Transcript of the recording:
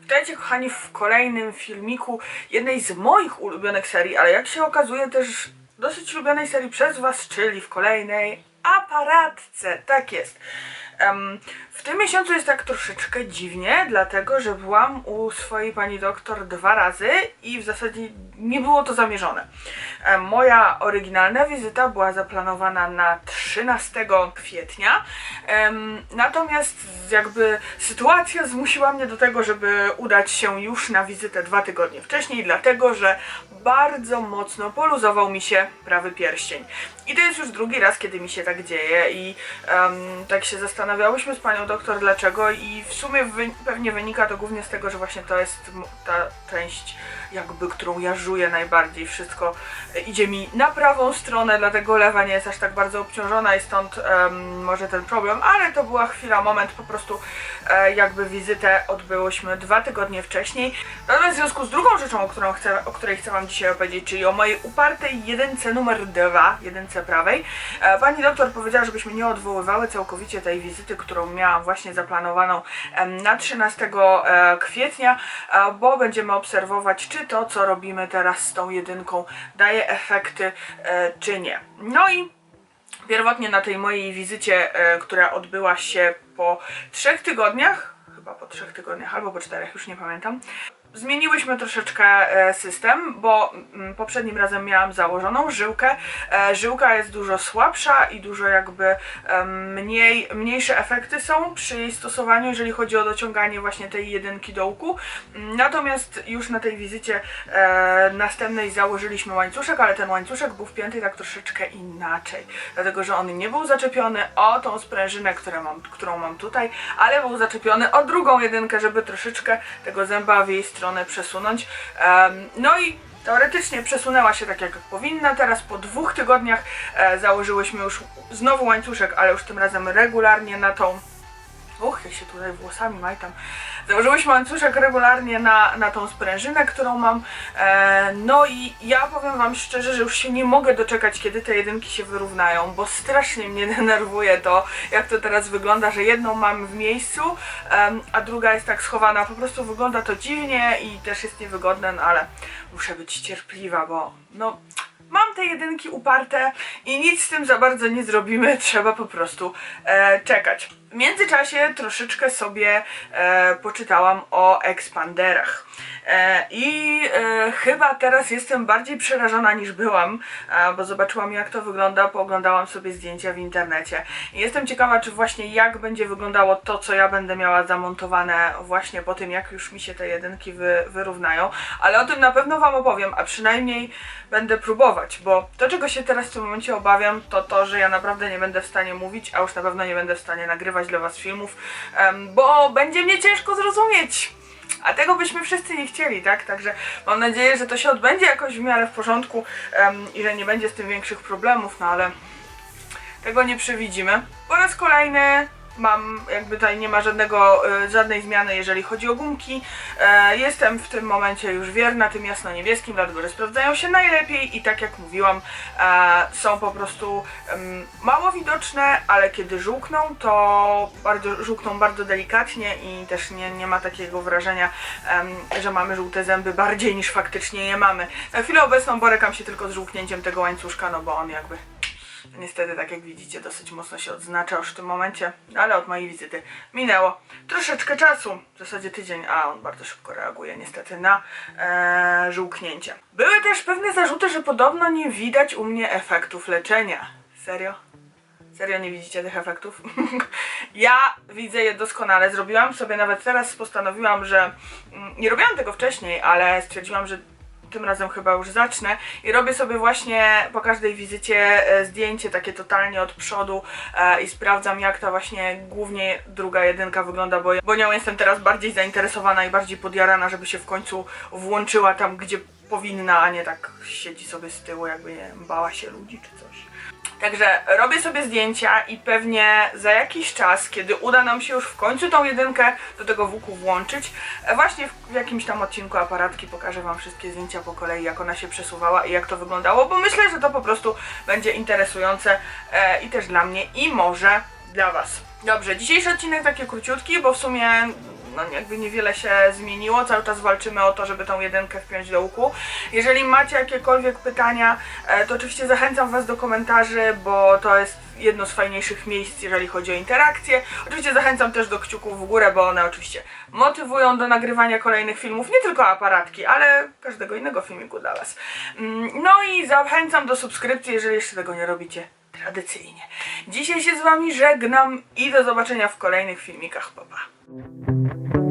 Witajcie kochani w kolejnym filmiku jednej z moich ulubionych serii, ale jak się okazuje też dosyć ulubionej serii przez was, czyli w kolejnej aparatce. Tak jest. Em, w tym miesiącu jest tak troszeczkę dziwnie, dlatego że byłam u swojej pani doktor dwa razy i w zasadzie nie było to zamierzone. Em, moja oryginalna wizyta była zaplanowana na 13 kwietnia, natomiast jakby sytuacja zmusiła mnie do tego, żeby udać się już na wizytę dwa tygodnie wcześniej, dlatego że bardzo mocno poluzował mi się prawy pierścień. I to jest już drugi raz, kiedy mi się tak dzieje i em, tak się zastanawiałyśmy z panią doktor dlaczego i w sumie wy, pewnie wynika to głównie z tego, że właśnie to jest ta część jakby, którą ja żuję najbardziej. Wszystko e, idzie mi na prawą stronę, dlatego lewa nie jest aż tak bardzo obciążona i stąd em, może ten problem, ale to była chwila, moment, po prostu e, jakby wizytę odbyłyśmy dwa tygodnie wcześniej. Natomiast w związku z drugą rzeczą, o, którą chcę, o której chcę Wam dzisiaj opowiedzieć, czyli o mojej upartej jedynce numer dwa, jedynce prawej, e, pani doktor powiedziała, żebyśmy nie odwoływały całkowicie tej wizyty, którą miałam właśnie zaplanowaną em, na 13 e, kwietnia, e, bo będziemy obserwować, czy to, co robimy teraz z tą jedynką, daje efekty, e, czy nie. No i Pierwotnie na tej mojej wizycie, e, która odbyła się po trzech tygodniach, chyba po trzech tygodniach albo po czterech, już nie pamiętam. Zmieniłyśmy troszeczkę e, system, bo mm, poprzednim razem miałam założoną żyłkę. E, żyłka jest dużo słabsza i dużo jakby mniej, mniejsze efekty są przy jej stosowaniu, jeżeli chodzi o dociąganie właśnie tej jedynki dołku. Natomiast już na tej wizycie e, następnej założyliśmy łańcuszek, ale ten łańcuszek był wpięty tak troszeczkę inaczej, dlatego że on nie był zaczepiony o tą sprężynę, którą mam, którą mam tutaj, ale był zaczepiony o drugą jedynkę, żeby troszeczkę tego zęba w jej stronę przesunąć. Em, no i teoretycznie przesunęła się tak jak powinna. Teraz po dwóch tygodniach e, założyłyśmy już znowu łańcuszek, ale już tym razem regularnie na tą Uch, ja się tutaj włosami majtam. Założyłyśmy łańcuszek regularnie na, na tą sprężynę, którą mam. E, no i ja powiem Wam szczerze, że już się nie mogę doczekać, kiedy te jedynki się wyrównają, bo strasznie mnie denerwuje to, jak to teraz wygląda, że jedną mam w miejscu, em, a druga jest tak schowana. Po prostu wygląda to dziwnie i też jest niewygodne, no ale muszę być cierpliwa, bo no mam te jedynki uparte i nic z tym za bardzo nie zrobimy, trzeba po prostu e, czekać. W międzyczasie troszeczkę sobie e, poczytałam o ekspanderach. E, I e, chyba teraz jestem bardziej przerażona niż byłam, e, bo zobaczyłam jak to wygląda, pooglądałam sobie zdjęcia w internecie. I jestem ciekawa, czy właśnie jak będzie wyglądało to, co ja będę miała zamontowane właśnie po tym, jak już mi się te jedynki wy, wyrównają. Ale o tym na pewno Wam opowiem, a przynajmniej będę próbować, bo to, czego się teraz w tym momencie obawiam, to to, że ja naprawdę nie będę w stanie mówić, a już na pewno nie będę w stanie nagrywać dla Was filmów, bo będzie mnie ciężko zrozumieć. A tego byśmy wszyscy nie chcieli, tak? Także mam nadzieję, że to się odbędzie jakoś w miarę w porządku i że nie będzie z tym większych problemów, no ale tego nie przewidzimy. Po raz kolejny mam, jakby tutaj nie ma żadnego, e, żadnej zmiany, jeżeli chodzi o gumki. E, jestem w tym momencie już wierna tym jasno-niebieskim, że sprawdzają się najlepiej i tak jak mówiłam, e, są po prostu mało widoczne, ale kiedy żółkną, to bardzo, żółkną bardzo delikatnie i też nie, nie ma takiego wrażenia, że mamy żółte zęby bardziej niż faktycznie je mamy. Na chwilę obecną borykam się tylko z żółknięciem tego łańcuszka, no bo on jakby Niestety, tak jak widzicie, dosyć mocno się odznacza już w tym momencie, ale od mojej wizyty minęło troszeczkę czasu, w zasadzie tydzień, a on bardzo szybko reaguje niestety na e, żółknięcie. Były też pewne zarzuty, że podobno nie widać u mnie efektów leczenia. Serio? Serio nie widzicie tych efektów? ja widzę je doskonale. Zrobiłam sobie nawet teraz, postanowiłam, że mm, nie robiłam tego wcześniej, ale stwierdziłam, że tym razem chyba już zacznę. I robię sobie właśnie po każdej wizycie e, zdjęcie takie totalnie od przodu e, i sprawdzam jak ta właśnie głównie druga jedynka wygląda, bo, bo nią jestem teraz bardziej zainteresowana i bardziej podjarana, żeby się w końcu włączyła tam, gdzie powinna, a nie tak siedzi sobie z tyłu, jakby nie bała się ludzi czy coś. Także robię sobie zdjęcia i pewnie za jakiś czas, kiedy uda nam się już w końcu tą jedynkę do tego wuku włączyć, e, właśnie w, w jakimś tam odcinku aparatki pokażę Wam wszystkie zdjęcia po kolei, jak ona się przesuwała i jak to wyglądało, bo myślę, że to po prostu będzie interesujące e, i też dla mnie i może dla Was. Dobrze, dzisiejszy odcinek taki króciutki, bo w sumie no jakby niewiele się zmieniło. Cały czas walczymy o to, żeby tą jedynkę wpiąć do łuku. Jeżeli macie jakiekolwiek pytania, e, to oczywiście zachęcam Was do komentarzy, bo to jest jedno z fajniejszych miejsc, jeżeli chodzi o interakcję. Oczywiście zachęcam też do kciuków w górę, bo one oczywiście motywują do nagrywania kolejnych filmów, nie tylko aparatki, ale każdego innego filmiku dla Was. Mm, No i zachęcam do subskrypcji, jeżeli jeszcze tego nie robicie tradycyjnie. Dzisiaj się z Wami żegnam i do zobaczenia w kolejnych filmikach. Pa, pa.